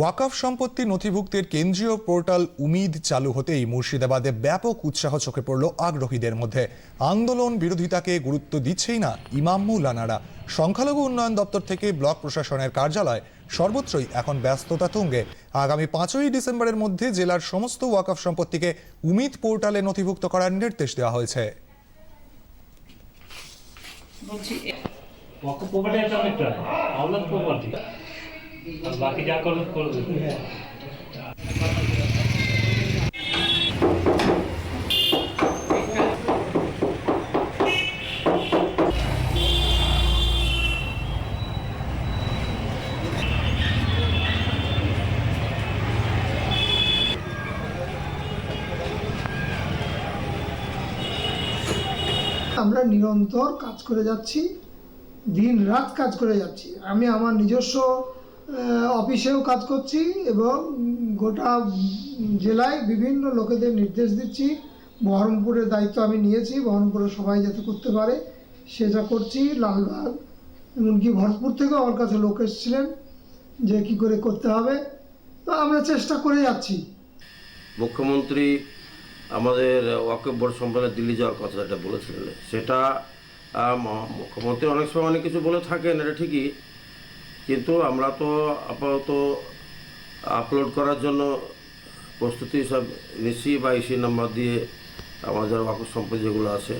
ওয়াকফ সম্পত্তি নথিভুক্তের কেন্দ্রীয় পোর্টাল উমিদ চালু হতেই মুর্শিদাবাদে ব্যাপক উৎসাহ চোখে পড়ল আগ্রহীদের মধ্যে। আন্দোলন বিরোধিতাকে গুরুত্ব দিচ্ছেই না ইমাম মৌলানারা। সংখ্যালঘু উন্নয়ন দপ্তর থেকে ব্লক প্রশাসনের কার্যালয় সর্বত্রই এখন ব্যস্ততা তুঙ্গে। আগামী পাঁচই ডিসেম্বরের মধ্যে জেলার সমস্ত ওয়াকফ সম্পত্তিকে উমিদ পোর্টালে নথিভুক্ত করার নির্দেশ দেওয়া হয়েছে। বাকি যা করবে করবে। আমরা নিরন্তর কাজ করে যাচ্ছি দিন রাত কাজ করে যাচ্ছি। আমি আমার নিজস্ব অফিসেও কাজ করছি এবং গোটা জেলায় বিভিন্ন লোকেদের নির্দেশ দিচ্ছি। বহরমপুরের দায়িত্ব আমি নিয়েছি বহরমপুরে সবাই যাতে করতে পারে, সেটা করছি লালবাগ। এমনকি ভরতপুর থেকেও আমার কাছে লোক এসেছিলেন যে কি করে করতে হবে। তো আমরা চেষ্টা করে যাচ্ছি। মুখ্যমন্ত্রী আমাদের ওয়াকফ বোর্ড দিল্লি যাওয়ার কথা যেটা বলেছিলেন, সেটা মুখ্যমন্ত্রী অনেক সময় অনেক কিছু বলে থাকেন, এটা ঠিকই কিন্তু আমরা তো আপাতত আপলোড করার জন্য প্রস্তুতি সব নিচ্ছি বা ইসি নাম্বার দিয়ে আমাদের ওয়াকফ সম্পদ যেগুলো আছে।